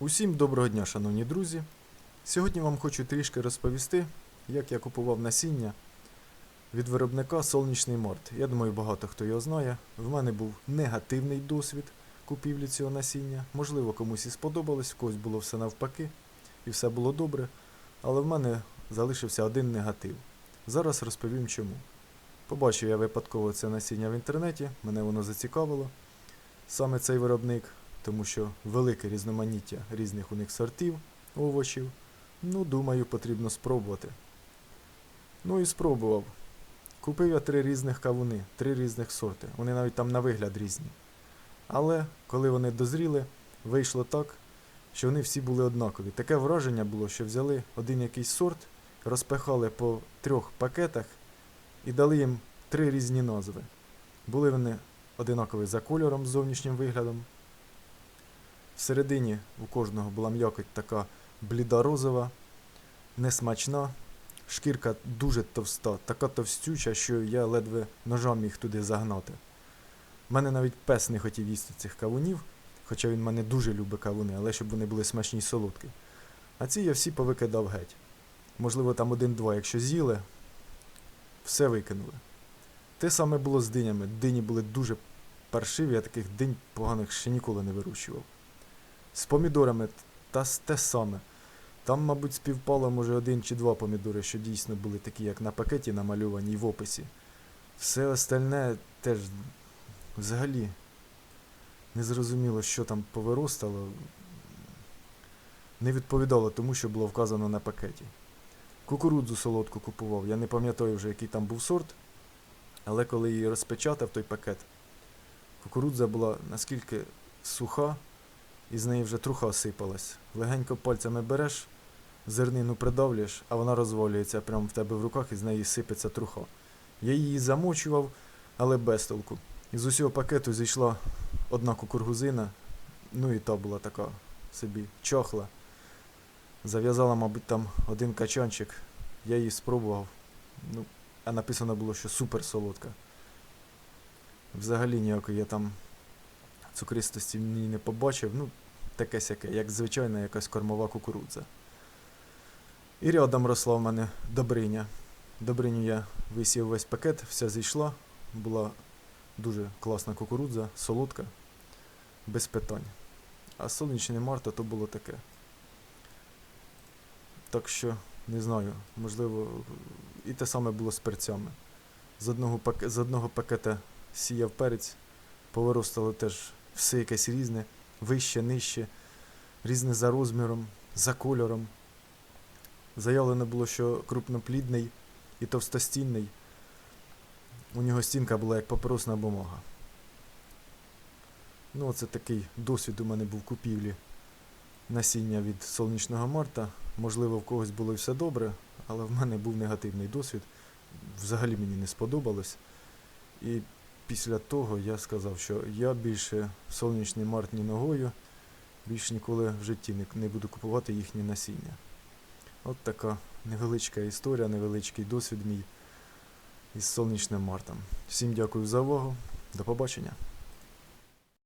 Усім доброго дня, шановні друзі. Сьогодні вам хочу трішки розповісти, як я купував насіння від виробника Сонячний Морт. Я думаю, багато хто його знає. В мене був негативний досвід купівлі цього насіння. Можливо, комусь і сподобалось, в когось було все навпаки, і все було добре. Але в мене залишився один негатив. Зараз розповім чому. Побачив я випадково це насіння в інтернеті, мене воно зацікавило. Саме цей виробник, тому що велике різноманіття різних у них сортів овочів. Ну, думаю, потрібно спробувати. Ну і спробував. Купив я три різних кавуни, три різних сорти. Вони навіть там на вигляд різні. Але коли вони дозріли, вийшло так, що вони всі були однакові. Таке враження було, що взяли один якийсь сорт, розпихали по трьох пакетах і дали їм три різні назви. Були вони одинакові за кольором, зовнішнім виглядом. Всередині у кожного була м'якоть така бліда розова, несмачна. Шкірка дуже товста, така товстюча, що я ледве ножом міг туди загнати. Мене навіть пес не хотів їсти цих кавунів, хоча він мене дуже любить кавуни, але щоб вони були смачні й солодкі. А ці я всі повикидав геть. Можливо, там один-два, якщо з'їли, все викинули. Те саме було з динями. Дині були дуже паршиві, я таких динь поганих ще ніколи не вирощував. З помідорами та те саме. Там, мабуть, співпало, може, один чи два помідори, що дійсно були такі, як на пакеті намальовані в описі. Все остальне теж взагалі не зрозуміло, що там повиростало. Не відповідало тому, що було вказано на пакеті. Кукурудзу солодку купував. Я не пам'ятаю вже, який там був сорт, але коли її розпечатав той пакет, кукурудза була наскільки суха, і з неї вже труха сипалась. Легенько пальцями береш, зернину придавлюєш, а вона розвалюється прямо в тебе в руках і з неї сипеться труха. Я її замочував, але без толку. Із усього пакету зійшла одна кукургузина, ну і та була така собі чохла. Зав'язала, мабуть, там один качанчик. Я її спробував. Ну, а написано було, що супер солодка. Взагалі ніякої я там цукристості ній не побачив. Ну, таке сяке, як звичайна якась кормова кукурудза. І рядом росла в мене добриня. Добриню я висів весь пакет, вся зійшла. Була дуже класна кукурудза, солодка, без питань. А сонячне Марта то було таке. Так що, не знаю, можливо, і те саме було з перцями. З одного, пак... з одного пакета сіяв перець, повиростало теж все якесь різне, вище, нижче, різне за розміром, за кольором. Заявлено було, що крупноплідний і товстостінний. У нього стінка була як папіросна бумага. Ну, оце такий досвід у мене був купівлі насіння від сонячного марта. Можливо, в когось було все добре, але в мене був негативний досвід. Взагалі мені не сподобалось. І після того я сказав, що я більше сонячний март ні ногою, більше ніколи в житті не, не буду купувати їхні насіння. От така невеличка історія, невеличкий досвід мій із сонячним мартом. Всім дякую за увагу. До побачення.